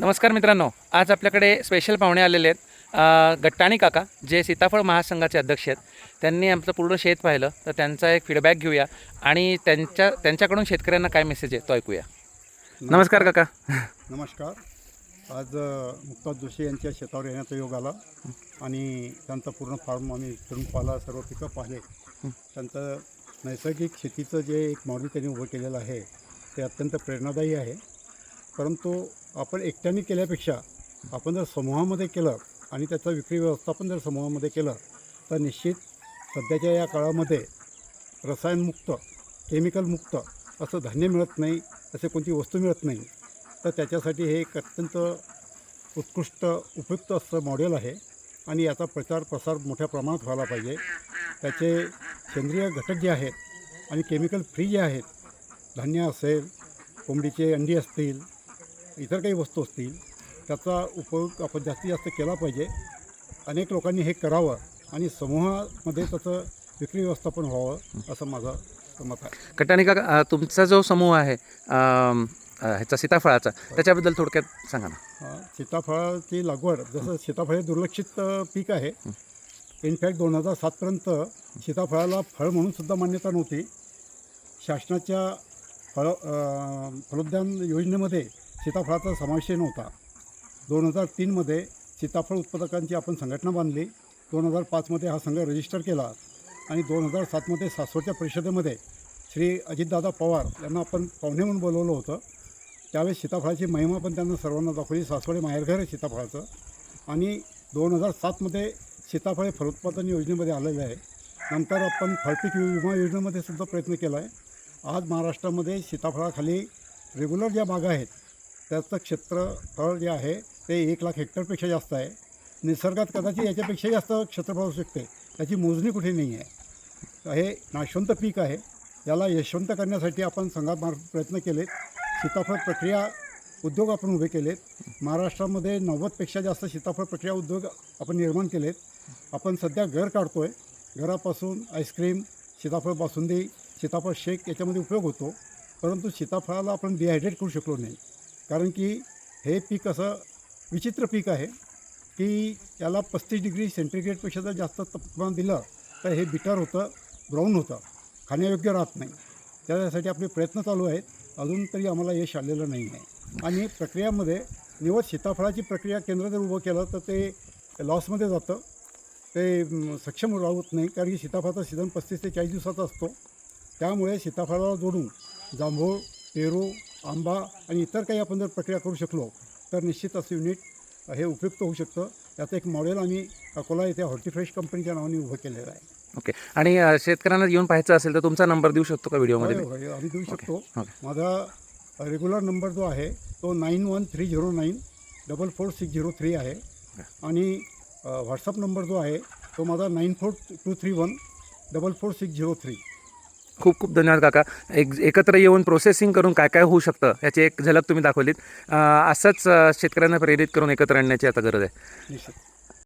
नमस्कार मित्रांनो आज आपल्याकडे स्पेशल पाहुणे आलेले आहेत. गट्टाणी काका जे सीताफळ महासंघाचे अध्यक्ष आहेत. त्यांनी आमचं पूर्ण शेत पाहिलं तर त्यांचा एक फीडबॅक घेऊया आणि त्यांच्या त्यांच्याकडून शेतकऱ्यांना काय मेसेज आहे तो ऐकूया. नमस्कार. काका. नमस्कार. आज अ, मुक्ताज जोशी यांच्या शेतावर येण्याचा योग आला आणि त्यांचा पूर्ण फार्म आम्ही फिरून पाहिला सर्व पिकं पाहिले. त्यांचं नैसर्गिक शेतीचं जे एक मॉडेल त्यांनी उभं केलेलं आहे ते अत्यंत प्रेरणादायी आहे. परंतु आपण एकट्याने केल्यापेक्षा आपण जर समूहामध्ये केलं आणि त्याचं विक्री व्यवस्थापन जर समूहामध्ये केलं तर निश्चित सध्याच्या या काळामध्ये रसायनमुक्त केमिकलमुक्त असं धान्य मिळत नाही असे कोणती वस्तू मिळत नाही. तर त्याच्यासाठी हे एक अत्यंत उत्कृष्ट उपयुक्त असं मॉडेल आहे आणि याचा प्रचार प्रसार मोठ्या प्रमाणात व्हायला पाहिजे. त्याचे सेंद्रिय घटक जे आहेत आणि केमिकल फ्री जे आहेत धान्य असेल कोंबडीचे अंडी असतील इतर काही वस्तू असतील त्याचा उपयोग आपण जास्तीत जास्त केला पाहिजे. अनेक लोकांनी हे करावं आणि समूहामध्ये त्याचं विक्री व्यवस्थापन व्हावं असं माझं मत आहे. अ, तुमचा जो समूह आहे ह्याचा सीताफळाचा त्याच्याबद्दल थोडक्यात सांगा ना. सीताफळाची लागवड जसं सीताफळ हे दुर्लक्षित पीक आहे. इनफॅक्ट दोन हजार सातपर्यंत सीताफळाला फळ म्हणून सुद्धा मान्यता नव्हती. शासनाच्या फळ फलोद्यान योजनेमध्ये सीताफळाचा समावेश नव्हता. दोन हजार तीनमध्ये सीताफळ उत्पादकांची आपण संघटना बांधली. दोन हजार पाचमध्ये हा संघ रजिस्टर केला आणि दोन हजार सातमध्ये सासवडच्या परिषदेमध्ये श्री अजितदादा पवार यांना आपण पाहुणे म्हणून बोलवलं होतं. त्यावेळेस सीताफळाची महिमा पण त्यांना सर्वांना दाखवली. सासवडे माहेरघर आहे सीताफळाचं. आणि दोन हजार सातमध्ये सीताफळ हे फलोत्पादन योजनेमध्ये आलेलं आहे. नंतर आपण फळपीक विमा योजनेमध्ये सुद्धा प्रयत्न केला आहे आज महाराष्ट्रामध्ये सीताफळाखाली रेग्युलर ज्या बागा आहेत त्याचं क्षेत्रफळ जे आहे ते एक लाख हेक्टरपेक्षा जास्त आहे. निसर्गात कदाचित याच्यापेक्षा जास्त क्षेत्रफळ असू शकते. त्याची मोजणी कुठे नाही आहे. हे नाशवंत पीक आहे. याला यशवंत करण्यासाठी आपण संघामार्फत प्रयत्न केलेत. सीताफळ प्रक्रिया उद्योग आपण उभे केलेत. महाराष्ट्रामध्ये नव्वदपेक्षा जास्त सीताफळ प्रक्रिया उद्योग आपण निर्माण केलेत. आपण सध्या घर काढतो आहे घरापासून आईस्क्रीम सीताफळ बासुंदी सीताफळ शेक याच्यामध्ये उपयोग होतो. परंतु सीताफळाला आपण डिहायड्रेट करू शकलो नाही. कारण की हे पीक असं विचित्र पीक आहे की याला पस्तीस डिग्री सेंटीग्रेडपेक्षा जर जास्त तापमान दिलं तर हे बिटर होतं ब्राऊन होतं. खाण्यायोग्य राहत नाही. त्यासाठी आपले प्रयत्न चालू आहेत. अजून तरी आम्हाला यश आलेलं नाही आहे. आणि प्रक्रियामध्ये निवड सीताफळाची प्रक्रिया केंद्र जर उभं केलं तर ते लॉसमध्ये जातं. ते सक्षम राहत नाही. कारण की सीताफळाचा सीझन पस्तीस ते चाळीस दिवसाचा असतो. त्यामुळे सीताफळाला जोडून जांभूळ पेरू आंबा आणि इतर काही आपण जर प्रक्रिया करू शकलो तर निश्चित असं युनिट हे उपयुक्त होऊ शकतं. त्याचं एक मॉडेल आम्ही अकोला येथे हॉर्टिफ्रेश कंपनीच्या नावाने उभं केलेलं आहे. ओके. आणि शेतकऱ्यांना येऊन पाहायचं असेल तर तुमचा नंबर देऊ शकतो का व्हिडिओमध्ये? आम्ही देऊ शकतो. माझा रेग्युलर नंबर जो आहे तो nine one three zero nine double four six zero three आहे. आणि व्हॉट्सअप नंबर जो आहे तो माझा nine four two three one double four six zero three खूप खूप धन्यवाद काका. एक एकत्र येऊन प्रोसेसिंग करून काय काय होऊ शकतं? याची एक झलक तुम्ही दाखवलीत. असंच शेतकऱ्यांना प्रेरित करून एकत्र आणण्याची आता गरज आहे.